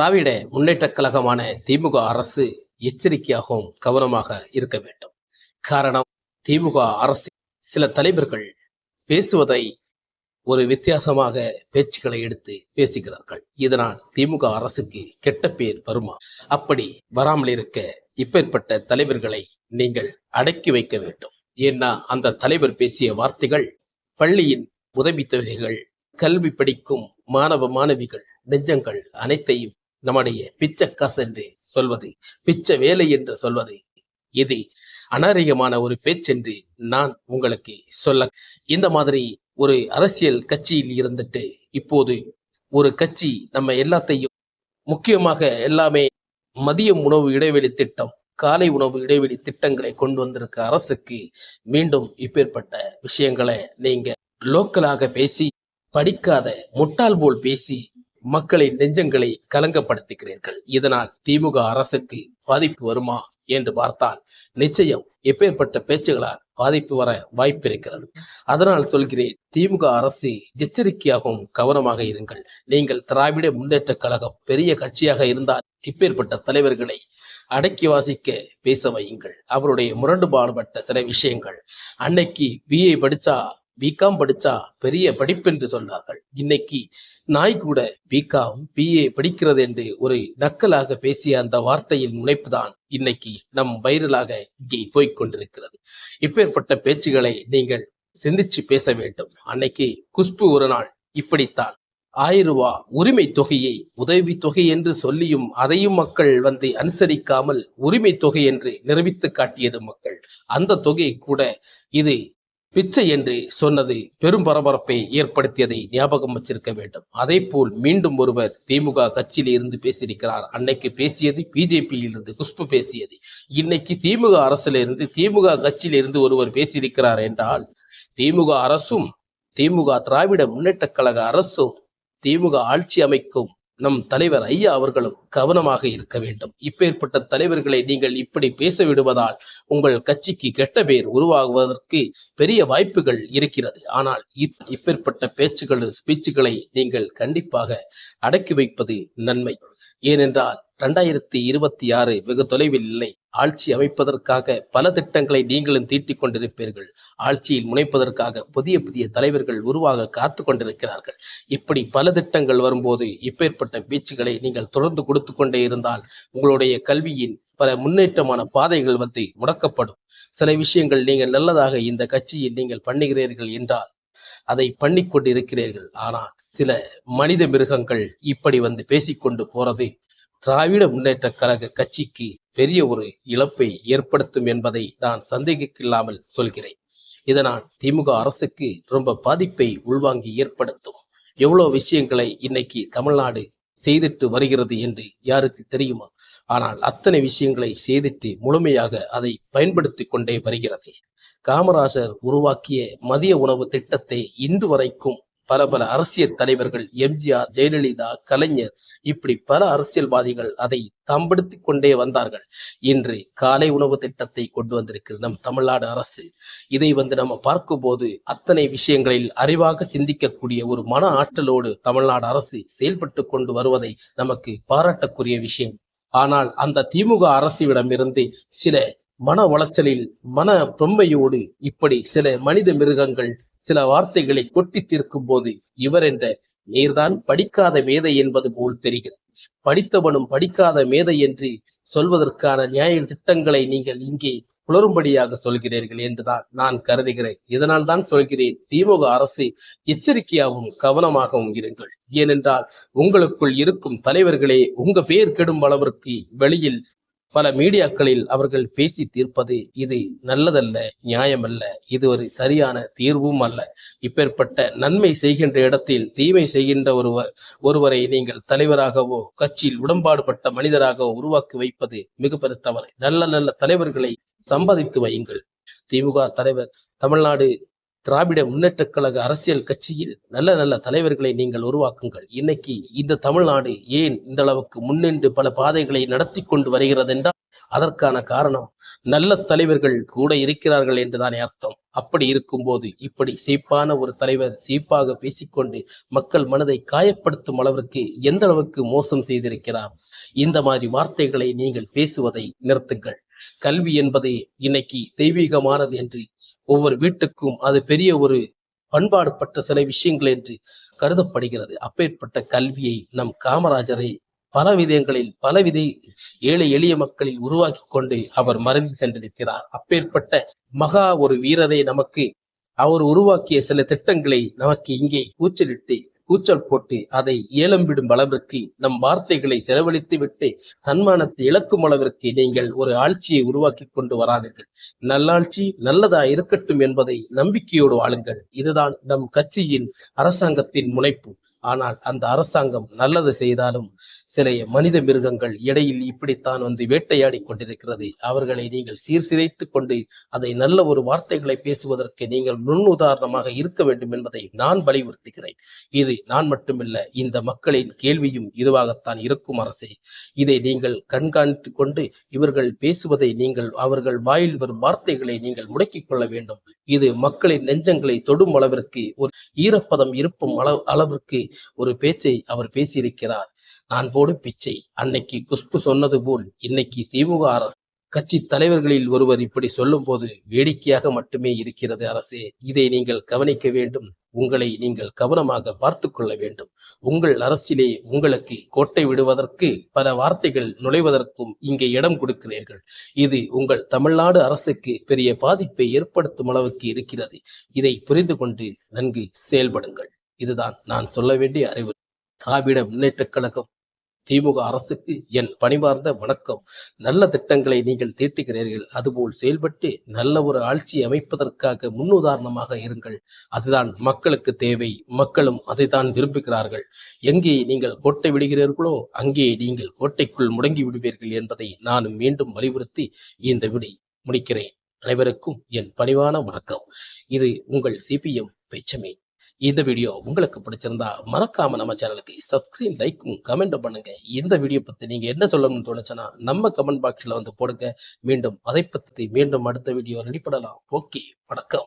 திராவிட முன்னேற்றக் கழகமான திமுக அரசு எச்சரிக்கையாகவும் கவனமாக இருக்க வேண்டும். காரணம் திமுக அரசு சில தலைவர்கள் பேசுவதை ஒரு வித்தியாசமாக பேச்சுக்களை எடுத்து பேசுகிறார்கள். இதனால் திமுக அரசுக்கு கெட்ட பேர் வருமா? அப்படி வராமல் இருக்க இப்பேற்பட்ட தலைவர்களை நீங்கள் அடக்கி வைக்க வேண்டும். ஏன்னா அந்த தலைவர் பேசிய வார்த்தைகள் பள்ளியின் உதவித்தொகைகள் கல்வி படிக்கும் மாணவ மாணவிகள் நெஞ்சங்கள் அனைத்தையும் நம்முடைய பிச்சை காசு என்று சொல்வது பிச்சை வேலை என்று சொல்வது. இது அநாகரிகமான ஒரு பேச்சென்று நான் உங்களுக்கு சொல்ல இந்த மாதிரி ஒரு அரசியல் கட்சியில் இருந்துட்டு இப்போது ஒரு கட்சி நம்ம எல்லாத்தையும் முக்கியமாக எல்லாமே மதிய உணவு இடைவெளி திட்டம் காலை உணவு இடைவெளி திட்டங்களை கொண்டு வந்திருக்க அரசுக்கு மீண்டும் இப்பேற்பட்ட விஷயங்களை நீங்க லோக்கலாக பேசி படிக்காத முட்டாள் போல் பேசி மக்களின் நெஞ்சங்களை கலங்கப்படுத்துகிறீர்கள். இதனால் திமுக அரசுக்கு பாதிப்பு வருமா என்று பார்த்தால் நிச்சயம் எப்பேற்பட்ட பேச்சுகளால் பாதிப்பு வர வாய்ப்பு இருக்கிறது அதனால் சொல்கிறேன் திமுக அரசு எச்சரிக்கையாகவும் கவனமாக இருங்கள். நீங்கள் திராவிட முன்னேற்ற கழகம் பெரிய கட்சியாக இருந்தால் இப்பேற்பட்ட தலைவர்களை அடக்கி வாசிக்க பேச வையுங்கள். அவருடைய முரண்டுபாடுபட்ட சில விஷயங்கள் அன்னைக்கு பிஏ படிச்சா பிகாம் படிச்சா பெரிய படிப்பு என்று சொன்னார்கள். இன்னைக்கு நாய் கூட பிகாம் பிஏ படிக்கிறது என்று ஒரு நக்கலாக பேசிய அந்த வார்த்தையின் முனைப்புதான் இன்னைக்கு நம் வைரலாக இங்கே போய்க் கொண்டிருக்கிறது. இப்பேற்பட்ட பேச்சுகளை நீங்கள் சிந்திச்சு பேச வேண்டும். அன்னைக்கு குஷ்பு ஒரு நாள் இப்படித்தான். ஆயிரம் ரூபா உரிமை தொகையை உதவி தொகை என்று சொல்லியும் அதையும் மக்கள் வந்து அனுசரிக்காமல் உரிமை தொகை என்று நிரூபித்து காட்டியது மக்கள். அந்த தொகை கூட இது பிச்சை என்று சொன்னது பெரும் பரபரப்பை ஏற்படுத்தியதை ஞாபகம் வச்சிருக்க வேண்டும். அதே போல் மீண்டும் ஒருவர் திமுக கட்சியில் இருந்து பேசியிருக்கிறார். அன்னைக்கு பேசியது பிஜேபியில் இருந்து குஷ்பு பேசியது. இன்னைக்கு திமுக அரசுல இருந்து திமுக கட்சியில் இருந்து ஒருவர் பேசியிருக்கிறார் என்றால் திமுக அரசும் திமுக திராவிட முன்னேற்றக் கழக அரசும் திமுக ஆட்சி அமைக்கும் நம் தலைவர் ஐயா அவர்களும் கவனமாக இருக்க வேண்டும். இப்பேற்பட்ட தலைவர்களை நீங்கள் இப்படி பேச விடுவதால் உங்கள் கட்சிக்கு கெட்ட பேர் உருவாகுவதற்கு பெரிய வாய்ப்புகள் இருக்கிறது. ஆனால் இப்- இப்பேற்பட்ட பேச்சுகள் ஸ்பீச்சுகளை நீங்கள் கண்டிப்பாக அடக்கி வைப்பது நன்மை. ஏனென்றால் இரண்டாயிரத்தி இருபத்தி ஆறு வெகு தொலைவில் இல்லை. ஆட்சி அமைப்பதற்காக பல திட்டங்களை நீங்களும் தீட்டிக் கொண்டிருப்பீர்கள். ஆட்சியில் முனைப்பதற்காக புதிய புதிய தலைவர்கள் உருவாக காத்து கொண்டிருக்கிறார்கள். இப்படி பல திட்டங்கள் வரும்போது இப்பேற்பட்ட வீச்சுகளை நீங்கள் தொடர்ந்து கொடுத்து கொண்டே இருந்தால் உங்களுடைய கல்வியின் பல முன்னேற்றமான பாதைகள் வந்து முடக்கப்படும். சில விஷயங்கள் நீங்கள் நல்லதாக இந்த கட்சியில் நீங்கள் பண்ணுகிறீர்கள் என்றால் அதை பண்ணி கொண்டிருக்கிறீர்கள். ஆனால் சில மனித மிருகங்கள் இப்படி வந்து பேசிக்கொண்டு போறது திராவிட முன்னேற்ற கழக கட்சிக்கு பெரிய ஒரு இழப்பை ஏற்படுத்தும் என்பதை நான் சந்தேகிக்கில்லாமல் சொல்கிறேன். இதனால் திமுக அரசுக்கு ரொம்ப பாதிப்பை உள்வாங்கி ஏற்படுத்தும். எவ்வளவு விஷயங்களை இன்னைக்கு தமிழ்நாடு செய்திட்டு வருகிறது என்று யாருக்கு தெரியுமா? ஆனால் அத்தனை விஷயங்களை செய்திட்டு முழுமையாக அதை பயன்படுத்தி கொண்டே வருகிறது. காமராஜர் உருவாக்கிய மதிய உணவு திட்டத்தை இன்று வரைக்கும் பல பல அரசியல் தலைவர்கள் எம்ஜிஆர் ஜெயலலிதா கலைஞர் இப்படி பல அரசியல்வாதிகள் அதை தம்படுத்தி கொண்டே வந்தார்கள். இன்று காலை உணவு திட்டத்தை கொண்டு வந்திருக்கிறது நம் தமிழ்நாடு அரசு இதை வந்து நம்ம பார்க்கும்போது அத்தனை விஷயங்களில் அறிவாக சிந்திக்கக்கூடிய ஒரு மன ஆற்றலோடு தமிழ்நாடு அரசு செயல்பட்டு கொண்டு வருவதை நமக்கு பாராட்டக்கூடிய விஷயம். ஆனால் அந்த திமுக அரசிடமிருந்து சில மன உளைச்சலில் மன பொம்மையோடு இப்படி சில மனித மிருகங்கள் சில வார்த்தைகளை கொட்டி தீர்க்கும் போது இவர் என்ற நீர்தான் படிக்காத மேதை என்பது போல் தெரிகிறது. படித்தவனும் படிக்காத மேதை என்று சொல்வதற்கான நியாய திட்டங்களை நீங்கள் இங்கே குளறும்படியாக சொல்கிறீர்கள் என்றுதான் நான் கருதுகிறேன். இதனால் தான் சொல்கிறேன் திமுக அரசு எச்சரிக்கையாகவும் கவனமாகவும் இருங்கள். ஏனென்றால் உங்களுக்குள் இருக்கும் தலைவர்களே உங்க பெயர் கெடும் அளவிற்கு வெளியில் பல மீடியாக்களில் அவர்கள் பேசி தீர்ப்பது இது நல்லதல்ல நியாயமல்ல. இது ஒரு சரியான தீர்வும் அல்ல. இப்பேற்பட்ட நன்மை செய்கின்ற இடத்தில் தீமை செய்கின்ற ஒருவர் ஒருவரை நீங்கள் தலைவராகவோ கட்சியில் உடன்பாடுபட்ட மனிதராகவோ உருவாக்கி வைப்பது மிக பெருத்தவரை நல்ல நல்ல தலைவர்களை சம்பாதித்து வையுங்கள். திமுக தலைவர் தமிழ்நாடு திராவிட முன்னேற்ற கழக அரசியல் கட்சியில் நல்ல நல்ல தலைவர்களை நீங்கள் உருவாக்குங்கள். இன்னைக்கு இந்த தமிழ்நாடு ஏன் இந்த அளவுக்கு முன்னின்று பல பாதைகளை நடத்தி கொண்டு வருகிறது என்றால் அதற்கான காரணம் நல்ல தலைவர்கள் கூட இருக்கிறார்கள் என்றுதானே அர்த்தம். அப்படி இருக்கும்போது இப்படி சீப்பான ஒரு தலைவர் சீப்பாக பேசிக்கொண்டு மக்கள் மனதை காயப்படுத்தும் அளவிற்கு எந்த அளவுக்கு மோசம் செய்திருக்கிறார்? இந்த மாதிரி வார்த்தைகளை நீங்கள் பேசுவதை நிறுத்துங்கள். கல்வி என்பது இன்னைக்கு தெய்வீகமானது என்று ஒவ்வொரு வீட்டுக்கும் அது பெரிய ஒரு பண்பாடுபட்ட சில விஷயங்கள் என்று கருதப்படுகிறது. அப்பேற்பட்ட கல்வியை நம் காமராஜரை பல விதங்களில் பலவித ஏழை எளிய மக்களில் உருவாக்கி கொண்டு அவர் மறைந்து சென்றிருக்கிறார். அப்பேற்பட்ட மகா ஒரு வீரரை நமக்கு அவர் உருவாக்கிய சில திட்டங்களை நமக்கு இங்கே கூச்சலிட்டு கூச்சல் போட்டு அதை ஏலம்பிடும் அளவிற்கு நம் வார்த்தைகளை செலவழித்து விட்டு தன்மானத்தை இழக்கும் அளவிற்கு நீங்கள் ஒரு ஆட்சியை உருவாக்கி கொண்டு வராதீர்கள். நல்லாட்சி நல்லதா இருக்கட்டும் என்பதை நம்பிக்கையோடு வாழுங்கள். இதுதான் நம் கட்சியின் அரசாங்கத்தின் முனைப்பு. ஆனால் அந்த அரசாங்கம் நல்லது செய்தாலும் சில மனித மிருகங்கள் இடையில் இப்படித்தான் வந்து வேட்டையாடி கொண்டிருக்கிறது. அவர்களை நீங்கள் சீர்சிதைத்து கொண்டு அதை நல்ல ஒரு வார்த்தைகளை பேசுவதற்கு நீங்கள் நுண்ணுதாரணமாக உதாரணமாக இருக்க வேண்டும் என்பதை நான் வலியுறுத்துகிறேன். இது நான் மட்டுமில்ல இந்த மக்களின் கேள்வியும் இதுவாகத்தான் இருக்கும் அரசே. இதை நீங்கள் கண்காணித்து கொண்டு இவர்கள் பேசுவதை நீங்கள் அவர்கள் வாயில் வரும் வார்த்தைகளை நீங்கள் முடக்கிக் கொள்ள வேண்டும். இது மக்களின் நெஞ்சங்களை தொடும் அளவிற்கு ஒரு ஈரப்பதம் இருப்பும் அளவு அளவிற்கு ஒரு பேச்சை அவர் பேசியிருக்கிறார். நான் போடும் பிச்சை. அன்னைக்கு குஷ்பு சொன்னது போல் இன்னைக்கு திமுக அரசு. கட்சி தலைவர்களில் ஒருவர் இப்படி சொல்லும் போது வேடிக்கையாக மட்டுமே இருக்கிறது அரசே. இதை நீங்கள் கவனிக்க வேண்டும். உங்களை நீங்கள் கவனமாக பார்த்து கொள்ள வேண்டும். உங்கள் அரசிலே உங்களுக்கு கோட்டை விடுவதற்கு பல வார்த்தைகள் நுழைவதற்கும் இங்கே இடம் கொடுக்கிறீர்கள். இது உங்கள் தமிழ்நாடு அரசுக்கு பெரிய பாதிப்பை ஏற்படுத்தும் அளவுக்கு இருக்கிறது. இதை புரிந்து கொண்டு நன்கு செயல்படுங்கள். இதுதான் நான் சொல்ல வேண்டிய அறிவு திராவிட முன்னேற்றக் கழகம் திமுக அரசுக்கு என் பணிவார்ந்த வணக்கம். நல்ல திட்டங்களை நீங்கள் தீட்டுகிறீர்கள். அதுபோல் செயல்பட்டு நல்ல ஒரு ஆட்சி அமைப்பதற்காக முன்னுதாரணமாக இருங்கள். அதுதான் மக்களுக்கு தேவை. மக்களும் அதைத்தான் விரும்புகிறார்கள். எங்கே நீங்கள் கோட்டை விடுகிறீர்களோ அங்கே நீங்கள் கோட்டைக்குள் முடங்கி விடுவீர்கள் என்பதை நான் மீண்டும் வலியுறுத்தி இந்த விடி முடிக்கிறேன். அனைவருக்கும் என் பணிவான வணக்கம். இது உங்கள் சிபிஎம் பேச்சமே இந்த வீடியோ உங்களுக்கு பிடிச்சிருந்தா மறக்காம நம்ம சேனலுக்கு சப்ஸ்கிரைப் லைக்கும் கமெண்ட்டும் பண்ணுங்க. இந்த வீடியோ பத்தி நீங்க என்ன சொல்லணும்னு தோணுச்சுன்னா நம்ம கமெண்ட் பாக்ஸ்ல வந்து போடுங்க. மீண்டும் அதை பத்தி மீண்டும் அடுத்த வீடியோ ரெடி பண்ணலாம். ஓகே வணக்கம்.